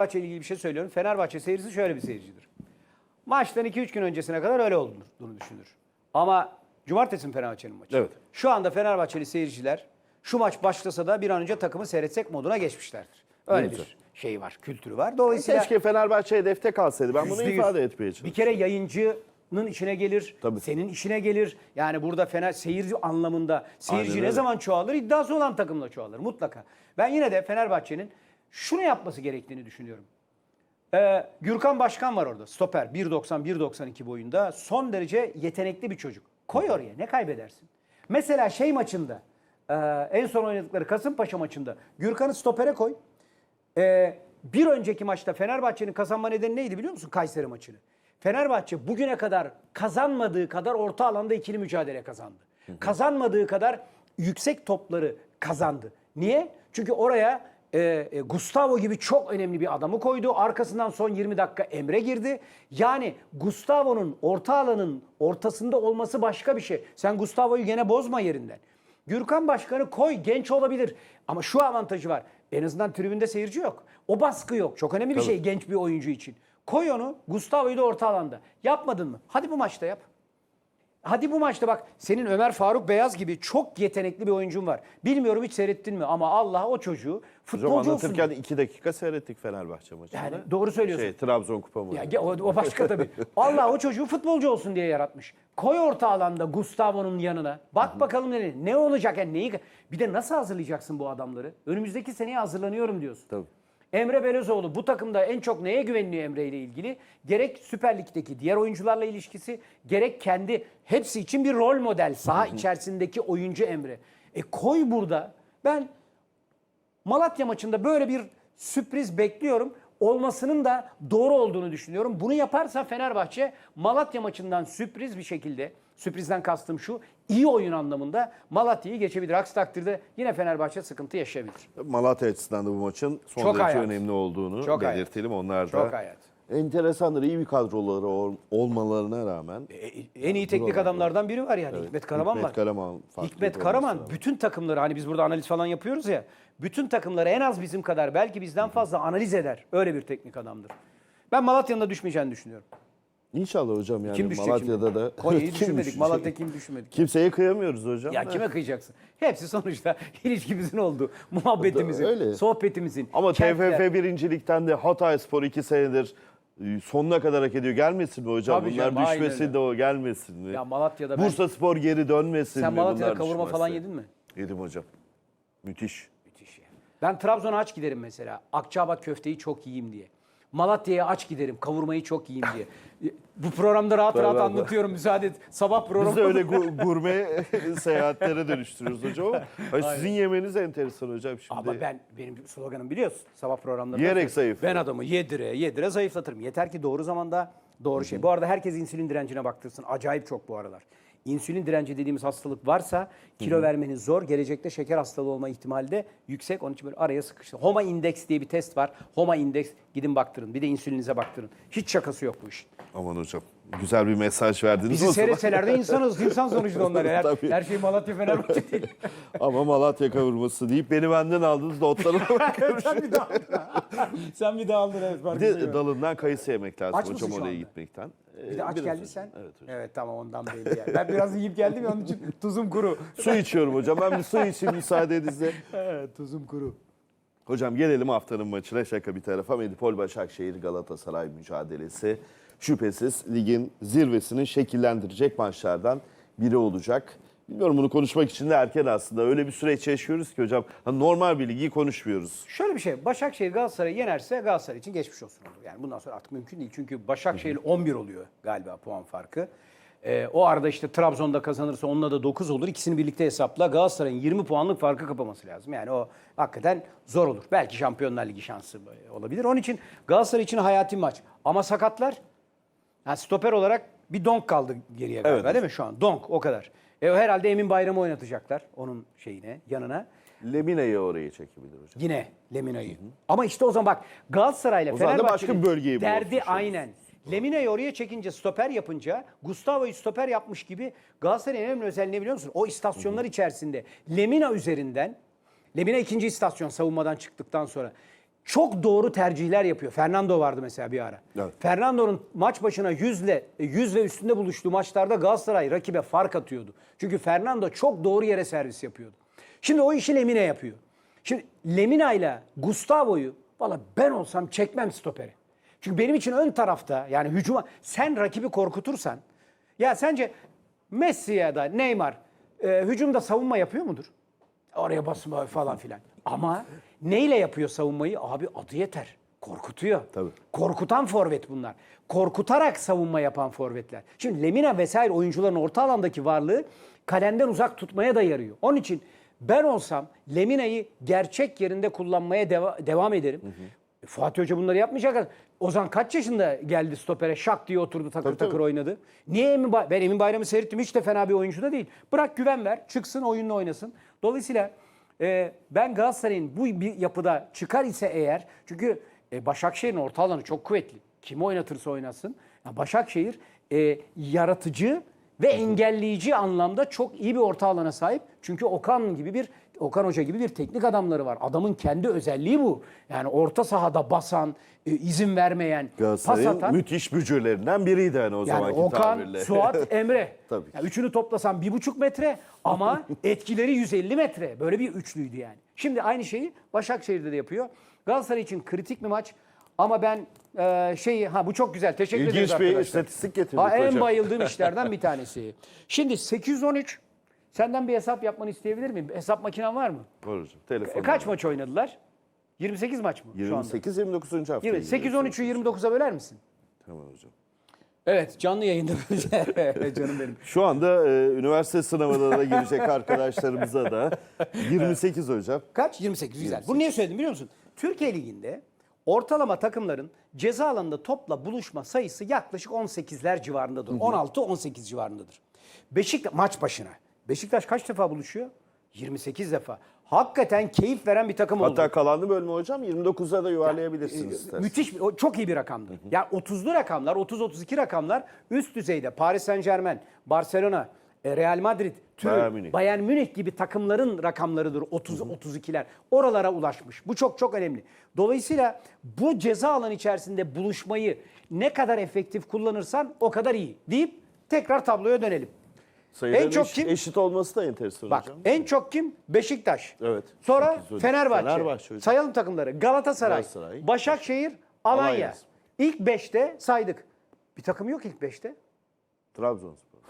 Fenerbahçe ile ilgili bir şey söylüyorum. Fenerbahçe seyircisi şöyle bir seyircidir. Maçtan 2-3 gün öncesine kadar öyle olduğunu düşünür. Ama cumartesi mi Fenerbahçe'nin maçı? Evet. Şu anda Fenerbahçeli seyirciler şu maç başlasa da bir an önce takımı seyretsek moduna geçmişlerdir. Öyle Ne bir güzel. şey var, kültürü var. Dolayısıyla Keşke Fenerbahçe hedefte kalsaydı. Ben bunu ifade etmeye Bir çalışıyorum. kere yayıncının işine gelir, Tabii. senin işine gelir. Yani burada fener seyirci anlamında seyirci Aynen ne öyle. zaman çoğalır? İddiası olan takımla çoğalır mutlaka. Ben yine de Fenerbahçe'nin şunu yapması gerektiğini düşünüyorum. Ee, Gürkan Başkan var orada. Stoper 1.90-1.92 boyunda. Son derece yetenekli bir çocuk. Koy oraya ne kaybedersin? Mesela şey maçında e, en son oynadıkları Kasımpaşa maçında Gürkan'ı stopere koy. Ee, bir önceki maçta Fenerbahçe'nin kazanma nedeni neydi biliyor musun Kayseri maçını? Fenerbahçe bugüne kadar kazanmadığı kadar orta alanda ikili mücadele kazandı. Kazanmadığı kadar yüksek topları kazandı. Niye? Çünkü oraya e, e, Gustavo gibi çok önemli bir adamı koydu. Arkasından son 20 dakika Emre girdi. Yani Gustavo'nun orta alanın ortasında olması başka bir şey. Sen Gustavo'yu gene bozma yerinden. Gürkan Başkan'ı koy genç olabilir. Ama şu avantajı var. En azından tribünde seyirci yok. O baskı yok. Çok önemli bir şey genç bir oyuncu için. Koy onu Gustavo'yu da orta alanda. Yapmadın mı? Hadi bu maçta yap. Hadi bu maçta bak senin Ömer Faruk Beyaz gibi çok yetenekli bir oyuncun var. Bilmiyorum hiç seyrettin mi ama Allah o çocuğu Hocam futbolcu olsun. anlatırken iki dakika seyrettik Fenerbahçe maçını. Yani doğru söylüyorsun. Şey, Trabzon Kupa mı? Ya o, o başka tabii. Allah o çocuğu futbolcu olsun diye yaratmış. Koy orta alanda Gustavo'nun yanına. Bak bakalım ne, ne olacak yani neyi bir de nasıl hazırlayacaksın bu adamları? Önümüzdeki seneye hazırlanıyorum diyorsun. Tabii. Emre Belözoğlu bu takımda en çok neye güveniliyor Emre ile ilgili? Gerek Süper Lig'deki diğer oyuncularla ilişkisi, gerek kendi hepsi için bir rol model. Saha içerisindeki oyuncu Emre. E koy burada. Ben Malatya maçında böyle bir sürpriz bekliyorum. Olmasının da doğru olduğunu düşünüyorum. Bunu yaparsa Fenerbahçe Malatya maçından sürpriz bir şekilde, sürprizden kastım şu, iyi oyun anlamında Malatya'yı geçebilir. Aksi takdirde yine Fenerbahçe sıkıntı yaşayabilir. Malatya açısından da bu maçın son Çok derece hayat. önemli olduğunu Çok hayat. belirtelim. Onlar da Çok hayat. enteresandır. iyi bir kadroları ol- olmalarına rağmen. E, en iyi teknik adamlardan biri var yani. Hikmet Karaman Hikmet var. Karaman farklı Hikmet bir Karaman olması bütün takımları hani biz burada analiz falan yapıyoruz ya. Bütün takımları en az bizim kadar belki bizden fazla analiz eder. Öyle bir teknik adamdır. Ben Malatya'nın da düşmeyeceğini düşünüyorum. İnşallah hocam yani Kim Malatya'da şimdi? da Konya'yı Kim düşünmedik. düşecek? Malatya kim düşünmedik? Kimseye kıyamıyoruz hocam. Ya da. kime kıyacaksın? Hepsi sonuçta ilişkimizin olduğu, muhabbetimizin, Öyle. sohbetimizin. Ama kentler- TFF birincilikten de Hatay Spor iki senedir e, sonuna kadar hak ediyor. Gelmesin mi hocam? Tabii Bunlar canım, öyle. de o gelmesin mi? Ya Malatya'da ben- Bursa Spor geri dönmesin Sen mi? Malatya'da bunlar kavurma falan düşmezse? yedin mi? Yedim hocam. Müthiş. Müthiş ya. Ben Trabzon'a aç giderim mesela. Akçaabat köfteyi çok yiyeyim diye. Malatya'ya aç giderim. Kavurmayı çok yiyeyim diye. Bu programda rahat rahat ben- anlatıyorum. Müsaade et. Sabah programı. Biz de öyle gu- gurme seyahatlere dönüştürüyoruz hocam. Hayır, sizin yemeniz enteresan hocam şimdi. Ama ben benim sloganım biliyorsun. Sabah programlarında. Yiyerek zayıf. Ben adamı yedire yedire zayıflatırım. Yeter ki doğru zamanda doğru şey. Bu arada herkes insülin direncine baktırsın. Acayip çok bu aralar. İnsülin direnci dediğimiz hastalık varsa kilo vermeniz zor. Gelecekte şeker hastalığı olma ihtimali de yüksek. Onun için böyle araya sıkıştı. Homa Index diye bir test var. Homa Index gidin baktırın. Bir de insülinize baktırın. Hiç şakası yok bu işin. Aman hocam. Güzel bir mesaj verdiniz. Bizi seyretseler de insanız. İnsan sonuçta onlar. Her, Tabii. her şey Malatya Fenerbahçe değil. Ama Malatya kavurması deyip beni benden aldınız notlarıma bakıyorum. Sen bir daha. Sen bir daha aldın evet. Bir de dalından kayısı yemek lazım Aç mısın hocam şu oraya anda? gitmekten. Bir de aç Biraz önce. sen. Evet hocam. Evet tamam ondan belli yani. Ben biraz yiyip geldim ya onun için tuzum kuru. Su içiyorum hocam. Ben bir su içeyim müsaadenizle. Evet tuzum kuru. Hocam gelelim haftanın maçına şaka bir tarafa. Medipol Başakşehir Galatasaray mücadelesi şüphesiz ligin zirvesini şekillendirecek maçlardan biri olacak. Bilmiyorum bunu konuşmak için de erken aslında. Öyle bir süreç yaşıyoruz ki hocam. Hani normal bir ligi konuşmuyoruz. Şöyle bir şey. Başakşehir Galatasaray'ı yenerse Galatasaray için geçmiş olsun olur. Yani bundan sonra artık mümkün değil. Çünkü Başakşehir 11 oluyor galiba puan farkı. Ee, o arada işte Trabzon'da kazanırsa onunla da 9 olur. İkisini birlikte hesapla. Galatasaray'ın 20 puanlık farkı kapaması lazım. Yani o hakikaten zor olur. Belki Şampiyonlar Ligi şansı olabilir. Onun için Galatasaray için hayati maç. Ama sakatlar yani stoper olarak bir donk kaldı geriye galiba Evet. değil mi şu an? Donk o kadar. E, herhalde Emin Bayram'ı oynatacaklar onun şeyine, yanına. Lemina'yı oraya çekebilir hocam. Yine Lemina'yı. Ama işte o zaman bak Galatasaray'la başka bölgeyi derdi aynen. Lemina'yı oraya çekince stoper yapınca Gustavo'yu stoper yapmış gibi Galatasaray'ın en önemli özelliği ne biliyor musun? O istasyonlar içerisinde Lemina üzerinden Lemina ikinci istasyon savunmadan çıktıktan sonra çok doğru tercihler yapıyor. Fernando vardı mesela bir ara. Evet. Fernando'nun maç başına 100 ile 100 ve üstünde buluştuğu maçlarda Galatasaray rakibe fark atıyordu. Çünkü Fernando çok doğru yere servis yapıyordu. Şimdi o işi Lemine yapıyor. Şimdi Lemina ile Gustavo'yu valla ben olsam çekmem stoperi. Çünkü benim için ön tarafta yani hücuma sen rakibi korkutursan ya sence Messi ya da Neymar e, hücumda savunma yapıyor mudur? Oraya basma falan filan. Ama neyle yapıyor savunmayı? Abi adı yeter. Korkutuyor. Tabii. Korkutan forvet bunlar. Korkutarak savunma yapan forvetler. Şimdi Lemina vesaire oyuncuların orta alandaki varlığı kalenden uzak tutmaya da yarıyor. Onun için ben olsam Lemina'yı gerçek yerinde kullanmaya deva- devam ederim. E, Fatih Hoca bunları yapmayacak. Ozan kaç yaşında geldi stopere şak diye oturdu takır Tabii, takır tabii. oynadı. Niye Emin Bay- ben Emin Bayram'ı seyrettim hiç de fena bir oyuncu da değil. Bırak güven ver çıksın oyununu oynasın. Dolayısıyla e, ben Galatasaray'ın bu bir yapıda çıkar ise eğer çünkü e, Başakşehir'in orta alanı çok kuvvetli. Kimi oynatırsa oynasın. Ya Başakşehir e, yaratıcı ve engelleyici anlamda çok iyi bir orta alana sahip. Çünkü Okan gibi bir Okan Hoca gibi bir teknik adamları var. Adamın kendi özelliği bu. Yani orta sahada basan, e, izin vermeyen, pas Galatasaray'ın atan. müthiş bücürlerinden biriydi hani o Yani zamanki Okan, tabirle. Suat, Emre. Tabii. Yani üçünü toplasan bir buçuk metre ama etkileri 150 metre. Böyle bir üçlüydü yani. Şimdi aynı şeyi Başakşehir'de de yapıyor. Galatasaray için kritik bir maç. Ama ben e, şeyi ha bu çok güzel. Teşekkür ederiz İlginç bir arkadaşlar. istatistik getirdik Ha, en hocam. bayıldığım işlerden bir tanesi. Şimdi 813 senden bir hesap yapmanı isteyebilir miyim? Hesap makinen var mı? Var hocam. Telefon. E, kaç maç oynadılar? 28 maç mı şu anda? 28 29. hafta. 8-13'ü 29'a böler misin? Tamam hocam. Evet canlı yayında. Canım benim. Şu anda e, üniversite sınavına da girecek arkadaşlarımıza da 28 hocam. Kaç? 28 güzel. Bunu niye söyledim biliyor musun? Türkiye Ligi'nde ortalama takımların ceza alanında topla buluşma sayısı yaklaşık 18'ler civarındadır. 16-18 civarındadır. Beşiktaş maç başına. Beşiktaş kaç defa buluşuyor? 28 defa. Hakikaten keyif veren bir takım oldu. Hatta kalanlı bölümü hocam 29'a da yuvarlayabilirsiniz. isterseniz. Müthiş, bir- o çok iyi bir rakamdı. Yani 30'lu rakamlar, 30-32 rakamlar üst düzeyde. Paris Saint Germain, Barcelona, e, Real Madrid, Türk, Bayern Münih. Bayern Münih gibi takımların rakamlarıdır 30-32'ler. Oralara ulaşmış. Bu çok çok önemli. Dolayısıyla bu ceza alanı içerisinde buluşmayı ne kadar efektif kullanırsan o kadar iyi deyip tekrar tabloya dönelim. Sayıların en çok eş- kim? eşit olması da enteresan Bak hocam. en çok kim? Beşiktaş. Evet. Sonra. Fenerbahçe. Fenerbahçe hocam. Sayalım takımları. Galatasaray, Galatasaray, Başakşehir, Alanya. Alanya. İlk 5'te saydık. Bir takım yok ilk 5'te. Trabzonspor.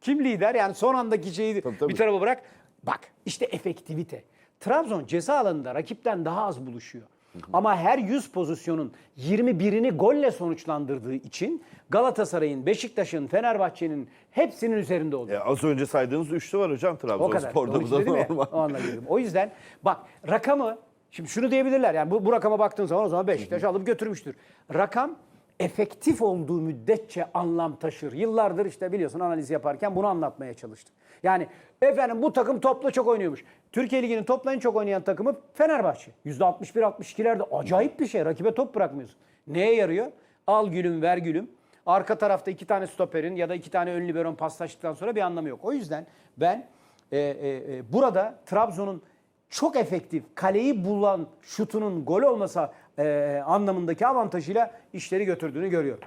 Kim lider? Yani son andaki şeyi Tabii, tabii. bir tarafa bırak. Bak işte efektivite. Trabzon ceza alanında rakipten daha az buluşuyor. Ama her 100 pozisyonun 21'ini golle sonuçlandırdığı için Galatasaray'ın, Beşiktaş'ın, Fenerbahçe'nin hepsinin üzerinde oluyor. E, az önce saydığınız üçlü var hocam. Trabzonspor'da. Bu da ya, normal. o. O yüzden bak rakamı şimdi şunu diyebilirler. Yani bu, bu rakama baktığın zaman o zaman Beşiktaş alıp götürmüştür. Rakam efektif olduğu müddetçe anlam taşır. Yıllardır işte biliyorsun analiz yaparken bunu anlatmaya çalıştık. Yani efendim bu takım topla çok oynuyormuş. Türkiye Ligi'nin topla en çok oynayan takımı Fenerbahçe. %61-62'lerde acayip bir şey. Rakibe top bırakmıyorsun. Neye yarıyor? Al gülüm ver gülüm. Arka tarafta iki tane stoperin ya da iki tane ön liberon paslaştıktan sonra bir anlamı yok. O yüzden ben e, e, e, burada Trabzon'un çok efektif kaleyi bulan şutunun gol olmasa e, anlamındaki avantajıyla işleri götürdüğünü görüyorum.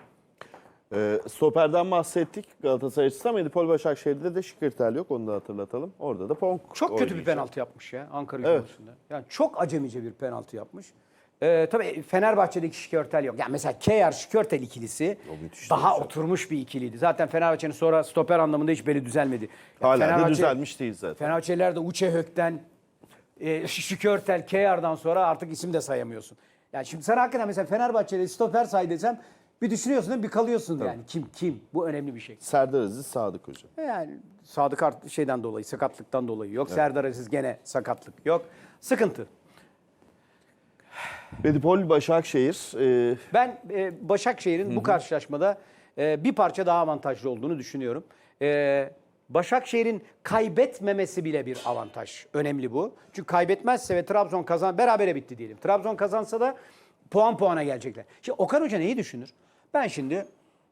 E, stoperden bahsettik Galatasaray açısından. Medipol Başakşehir'de de Şikirtel yok onu da hatırlatalım. Orada da Ponk Çok kötü bir penaltı yapmış ya Ankara Evet. Yani çok acemice bir penaltı yapmış. Ee, tabii Fenerbahçe'deki Şikörtel yok. Yani mesela Keyar Şikörtel ikilisi daha hocam. oturmuş bir ikiliydi. Zaten Fenerbahçe'nin sonra stoper anlamında hiç beli düzelmedi. Yani Hala Fenerbahçe- düzelmiş değil zaten. Fenerbahçeliler de Uçe Hök'ten, e, Şikörtel, Keyar'dan sonra artık isim de sayamıyorsun. Yani şimdi sen hakikaten mesela Fenerbahçe'de stoper say desem bir düşünüyorsun değil mi? bir kalıyorsun yani. Kim kim? Bu önemli bir şey. Serdar Aziz Sadık hocam. Yani Sadık Art şeyden dolayı, sakatlıktan dolayı yok. Serdar Aziz gene sakatlık yok. Sıkıntı. Medipol Başakşehir. e, Ben e, Başakşehir'in bu karşılaşmada e, bir parça daha avantajlı olduğunu düşünüyorum. E, Başakşehir'in kaybetmemesi bile bir avantaj. Önemli bu. Çünkü kaybetmezse ve Trabzon kazan berabere bitti diyelim. Trabzon kazansa da puan puana gelecekler. Şimdi Okan Hoca neyi düşünür? Ben şimdi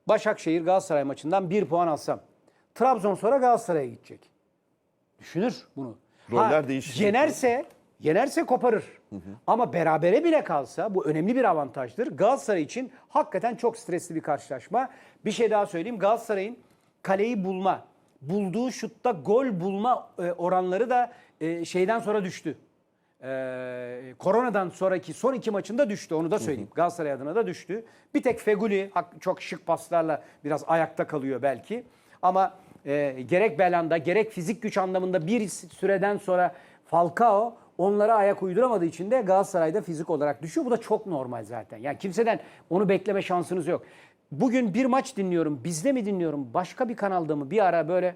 Başakşehir Galatasaray maçından bir puan alsam. Trabzon sonra Galatasaray'a gidecek. Düşünür bunu. Roller değişecek. Yenerse, Yenerse koparır. Ama berabere bile kalsa bu önemli bir avantajdır. Galatasaray için hakikaten çok stresli bir karşılaşma. Bir şey daha söyleyeyim. Galatasaray'ın kaleyi bulma, bulduğu şutta gol bulma e, oranları da e, şeyden sonra düştü. Ee, koronadan sonraki son iki maçında düştü onu da söyleyeyim. Galatasaray adına da düştü. Bir tek Feguli çok şık paslarla biraz ayakta kalıyor belki. Ama e, gerek Belanda gerek fizik güç anlamında bir süreden sonra Falcao onlara ayak uyduramadığı için de Galatasaray'da fizik olarak düşüyor. Bu da çok normal zaten. Yani kimseden onu bekleme şansınız yok. Bugün bir maç dinliyorum. Bizde mi dinliyorum? Başka bir kanalda mı? Bir ara böyle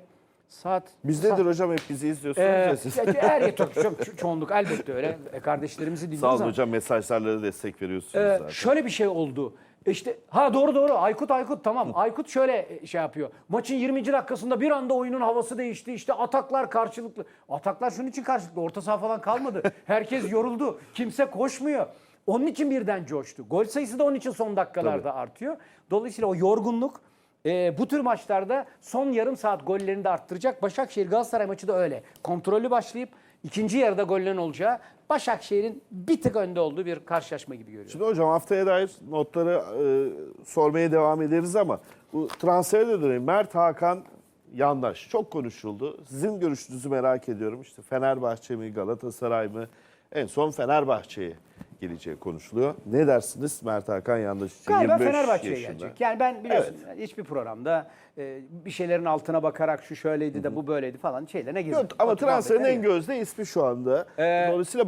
saat Bizdedir hocam hep bizi izliyorsunuz ee, ya siz. her çok, çok çoğunluk elbette öyle. E, Kardeşlerimizi Sağ dinliyoruz olun ama. hocam mesajlarla da destek veriyorsunuz Ee, zaten. şöyle bir şey oldu. İşte ha doğru doğru Aykut Aykut tamam. Aykut şöyle şey yapıyor. Maçın 20. dakikasında bir anda oyunun havası değişti. İşte ataklar karşılıklı. Ataklar şunun için karşılıklı. Orta saha falan kalmadı. Herkes yoruldu. Kimse koşmuyor. Onun için birden coştu. Gol sayısı da onun için son dakikalarda artıyor. Dolayısıyla o yorgunluk e, bu tür maçlarda son yarım saat gollerini de arttıracak. Başakşehir Galatasaray maçı da öyle. Kontrollü başlayıp ikinci yarıda gollerin olacağı Başakşehir'in bir tık önde olduğu bir karşılaşma gibi görüyorum. Şimdi hocam haftaya dair notları e, sormaya devam ederiz ama bu transfere de döneyim. Mert Hakan yandaş çok konuşuldu. Sizin görüşünüzü merak ediyorum. İşte Fenerbahçe mi Galatasaray mı? En son Fenerbahçe'ye geleceği konuşuluyor. Ne dersiniz Mert Hakan yandaş için? Galiba 25 Fenerbahçe'ye gelecek. Yani ben biliyorsun hiçbir programda e, bir şeylerin altına bakarak şu şöyleydi de bu böyleydi falan şeylerine girmem. Yok, ama transferin en gözde ismi şu anda. Ee, Dolayısıyla